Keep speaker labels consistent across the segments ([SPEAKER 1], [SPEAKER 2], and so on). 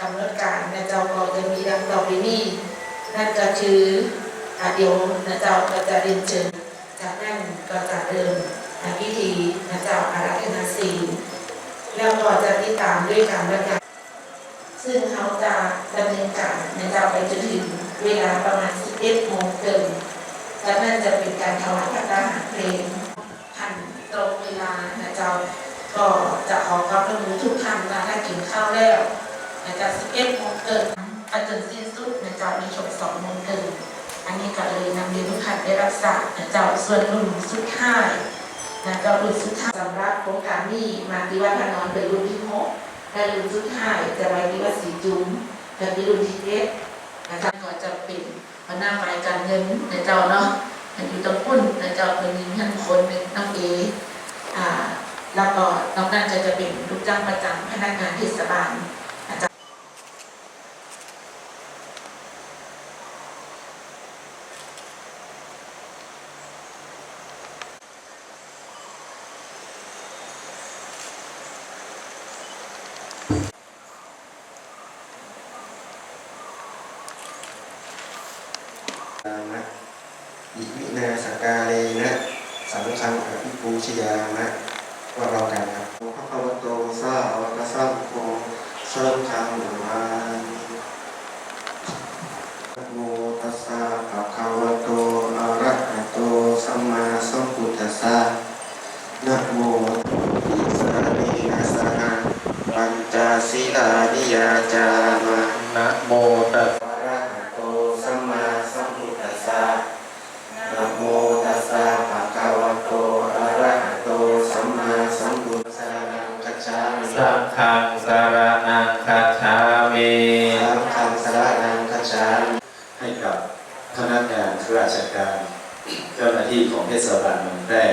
[SPEAKER 1] กำหนดการนะเจ้าก็จะมีดังต่อไปนี้นั่นก็คืออ่าเดียวนะเจ้าก็จะเรียนเชิญจากนั้นก็จะเริ่มอ่าพิธีนะเจ้าอาราธนาศีลแล้วก็จะติดตามด้วยการบรรยาย ซึ่งเขาจะดำเนินการนะเจ้าไปจนถึงเวลาประมาณ 11โมงเกินจากนั้นจะเป็นการถวายพระทหารเพลงทันตรงเวลานะเจ้าก็จะขอความร่วมมือทุกท่านว่าถ้ากินข้าวแล้วนะจ๊ะ11โมงเกินไปจนสิ้นสุดนะจ๊ะในช่วง2โมงเกินอันนี้ก็เลยนำเรียนทุกท่านได้รับทราบนะจ๊ะส่วนรุ่นสุดท้ายนะจ๊ะรุ่นสุดท้ายสำหรับโครงการนี้มาที่วัดพระนอนเป็นรุ่นที่หก และรุ่นสุดท้ายจะไปที่ว่าสีจุ้มจะเป็นรุ่นที่เจ็ดนะจ๊ะก็จะเป็นพระหน้าฝ่ายการเงินในเจ้าเนาะอยู่ตรงปุ้นในเจ้าเป็นหญิงท่านคนหนึ่งน้องเออ่าแล้วก็น้องนั่นจะจะเป็นลูกจ้างประจำพนักงานเทศบาล
[SPEAKER 2] นะอิมินาสกาเลนะสังฆังอภิปูชยามะว่าเรากันครับพระคัมภโตสาวกสัมโฆสังฆังนามินะโมตัสสะภะคะวะโตอะระหะโตสัมมาสัมพุทธัสสะนะโมอิสาเนนะสหะปัญจศีลานิยาจามะ
[SPEAKER 3] นะโมตัส
[SPEAKER 2] ณังคัจฉามิ
[SPEAKER 4] ให้กับพนักงานข้าราชการ เจ้าหน้าที่ของเทศบาลเมืองแพร่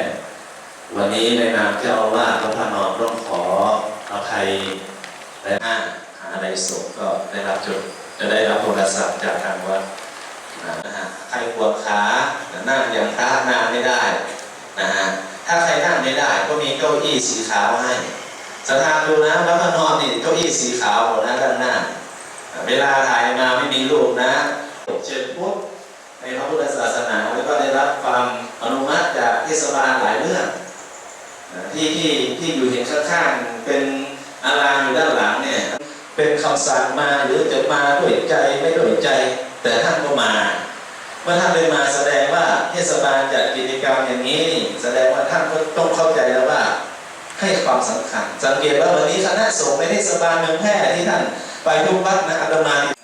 [SPEAKER 4] วันนี้ในนามเจ้าอาวาสพระพนอมต้องขออภัยและหน้าหาอะไรศพก็ได้รับจดจะได้รับโทรศัพท์จากทางวัดนะฮะใครปวดขานั่งอย่างพระนานไม่ได้นะฮะถ้าใครนั่งไม่ได้ก็มีเก้าอี้สีขาวให้สถานดูนะพระพนอมนี่เก้าอี้สีขาวหมดนะด้านหน้า เวลาถ่ายมาไม่มีรูปนะเชิญพวกในพระพุทธศาสนาแล้วก็ได้รับความอนุมัติจากเทศบาลหลายเรื่องที่ที่ที่อยู่เห็นข้างๆเป็นอารามอยู่ด้านหลังเนี่ยเป็นคำสั่งมาหรือจะมาด้วยใจไม่ด้วยใจ แต่ท่านก็มา เมื่อท่านเลยมาแสดงว่าเทศบาลจัดกิจกรรมอย่างนี้ แสดงว่าท่านก็ต้องเข้าใจแล้วว่าให้ความสำคัญ สังเกตว่าวันนี้คณะสงฆ์ในเทศบาลเมืองแพร่ที่ท่าน ไปทุกวัดนะอาตมา